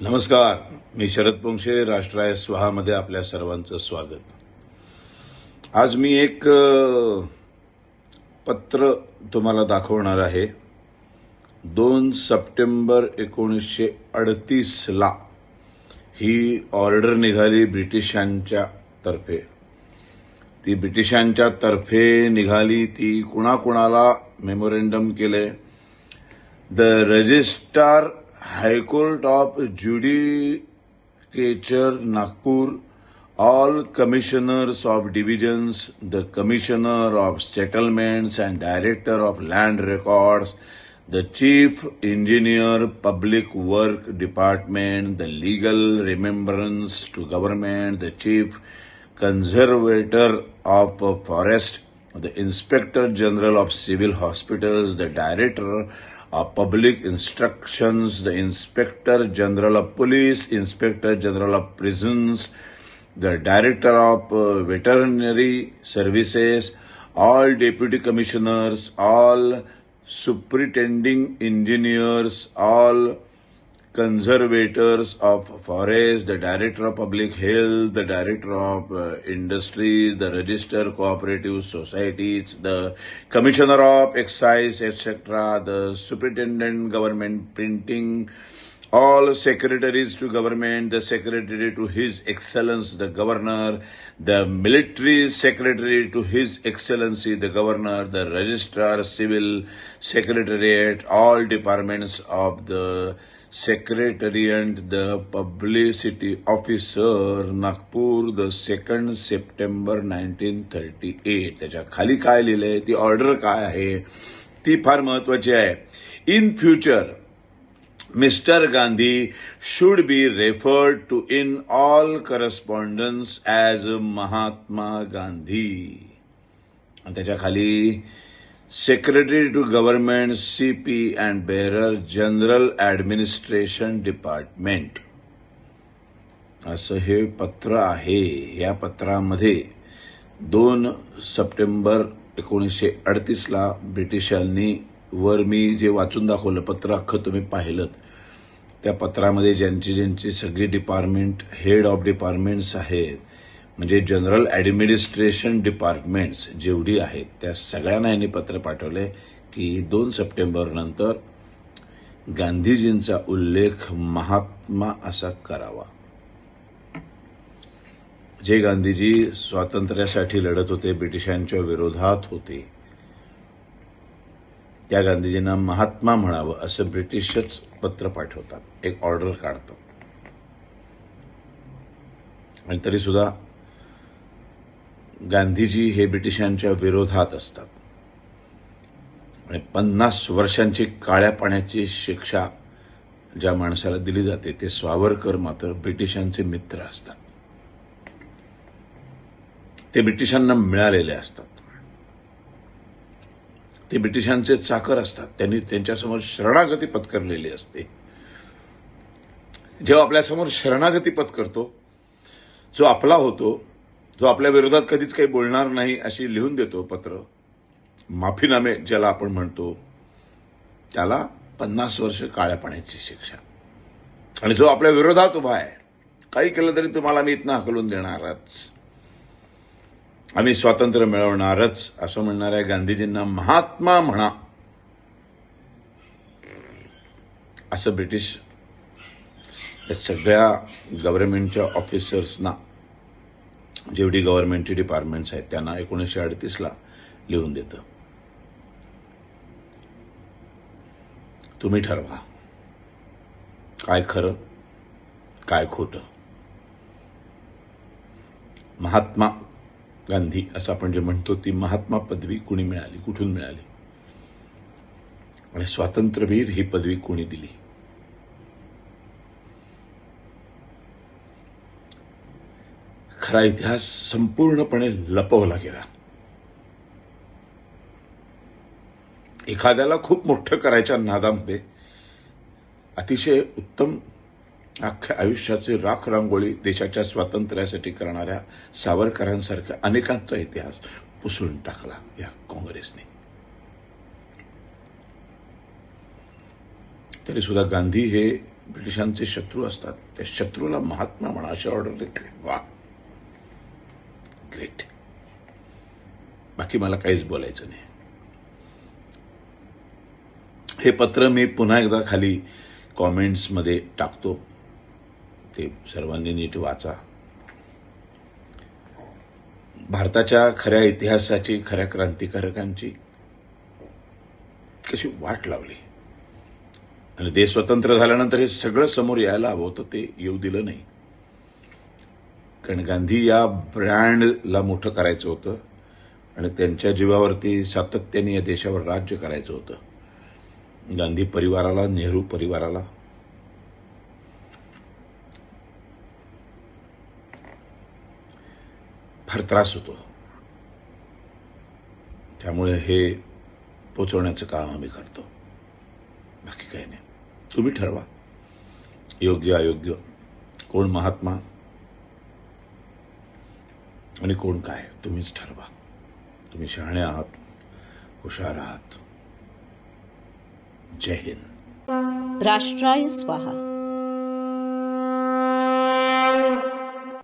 नमस्कार मी शरद पोंक्षे राष्ट्राय स्वहामध्ये आपल्या सर्वांचं स्वागत. आज मी एक पत्र तुम्हाला दाखवणार आहे. दोन सप्टेंबर एकोणीसशे अडतीसला ही ऑर्डर निघाली ब्रिटिशांच्या तर्फे. ती ब्रिटिशांच्या तर्फे निघाली ती कुणाकुणाला मेमोरेंडम केले the registrar High Court of Judicature Nagpur, all commissioners of divisions, the commissioner of settlements and director of land records, the chief engineer, public work department, the legal remembrance to government, the chief conservator of forest, the inspector general of civil hospitals, the director of public instructions, the inspector general of police, inspector general of prisons, the director of uh, veterinary services, all deputy commissioners, all superintending engineers, all conservators of forest, the director of public health, the director of uh, industries, the register cooperative societies, the commissioner of excise, etc., the superintendent government printing, all secretaries to government, the secretary to His Excellence the Governor, the military secretary to His Excellency the Governor, the registrar, civil secretariat, all departments of the secretary and the publicity officer Nagpur the second September 1938 thirty eight त्याच्याखाली काय लिहिलंय? ती order काय आहे? ती फार महत्वाची आहे. In future Mister Gandhi should be referred to in all correspondence as Mahatma Gandhi त्याच्याखाली secretary to government C P and Berar general administration department असं हे पत्र आहे. या पत्रामध्ये दोन सप्टेंबर एकोणीसशे अडतीसला ब्रिटिशांनी वर मी जे वाचून दाखवलं पत्र अख्खं तुम्ही पाहिलं त्या पत्रामध्ये ज्यांची ज्यांची सगळी डिपार्टमेंट हेड ऑफ डिपार्टमेंट्स आहेत म्हणजे जनरल ॲडमिनिस्ट्रेशन डिपार्टमेंट्स जेवढी आहेत त्या सगळ्यांना यांनी पत्र पाठवले की दोन सप्टेंबरनंतर गांधीजींचा उल्लेख महात्मा असा करावा. जे गांधीजी स्वातंत्र्यासाठी लढत होते ब्रिटिशांच्या विरोधात होते त्या गांधीजींना महात्मा म्हणावं असं ब्रिटिशच पत्र पाठवतात. एक ऑर्डर काढतात. आणि तरी सुद्धा गांधीजी हे ब्रिटिशांच्या विरोधात असतात. आणि पन्नास वर्षांची काळ्या पाण्याची शिक्षा ज्या माणसाला दिली जाते ते स्वावरकर मात्र ब्रिटिशांचे मित्र असतात. ते ब्रिटिशांना मिळालेले असतात. ते ब्रिटिशांचे चाकर असतात. त्यांनी त्यांच्यासमोर शरणागती पत्करलेली असते. जेव्हा आपल्यासमोर शरणागती पत्करतो जो आपला होतो जो आपल्या विरोधात कधीच काही बोलणार नाही अशी लिहून देतो पत्र. माफीनामे ज्याला आपण म्हणतो त्याला पन्नास वर्ष काळ्या पाण्याची शिक्षा. आणि जो आपल्या विरोधात उभा आहे काही केलं तरी तुम्हाला मी इथनं हकलून देणारच. आम्ही स्वातंत्र्य मिळवणारच असं म्हणणाऱ्या गांधीजींना महात्मा म्हणा. असं ब्रिटिश या सगळ्या गव्हर्नमेंटच्या ऑफिसर्सना जेवढी गव्हर्नमेंटची डिपार्टमेंट्स आहेत त्यांना एकोणीसशे अडतीसला लिहून देतं. तुम्ही ठरवा. काय खरं काय खोटं. महात्मा गांधी असं आपण जे म्हणतो ती महात्मा पदवी कुणी मिळाली कुठून मिळाली? आणि स्वातंत्र्यवीर ही पदवी कुणी दिली? खरा इतिहास संपूर्णपणे लपवला गेला. एखाद्याला खूप मोठं करायच्या नादामध्ये अतिशय उत्तम अख्ख्या आयुष्याची राख रांगोळी देशाच्या स्वातंत्र्यासाठी करणाऱ्या सावरकरांसारख्या अनेकांचा इतिहास पुसळून टाकला या काँग्रेसने. तरी सुद्धा गांधी हे ब्रिटिशांचे शत्रू असतात. त्या शत्रूला महात्मा म्हणा अशा ऑर्डर देते वा ग्रेट बाकी मला काहीच बोलायचं नाही. हे पत्र मी पुन्हा एकदा खाली कॉमेंट्समध्ये टाकतो. ते सर्वांनी नीट वाचा. भारताच्या खऱ्या इतिहासाची खऱ्या क्रांतिकारकांची कशी वाट लावली. आणि देश स्वतंत्र झाल्यानंतर हे सगळं समोर यायला हवं होतं ते येऊ दिलं नाही. कारण गांधी या ब्रँडला मोठं करायचं होतं आणि त्यांच्या जीवावरती सातत्याने या देशावर राज्य करायचं होतं. गांधी परिवाराला नेहरू परिवाराला. फार त्रास होतो. त्यामुळे हे पोचवण्याचं काम आम्ही करतो. बाकी काही नाही. तुम्ही ठरवा. योग्य अयोग्य. कोण महात्मा? आणि कोण काय? तुम्हीच ठरवा. तुम्ही शहाणे आहात हुशार आहात. जय हिंद. राष्ट्राय स्वाहा.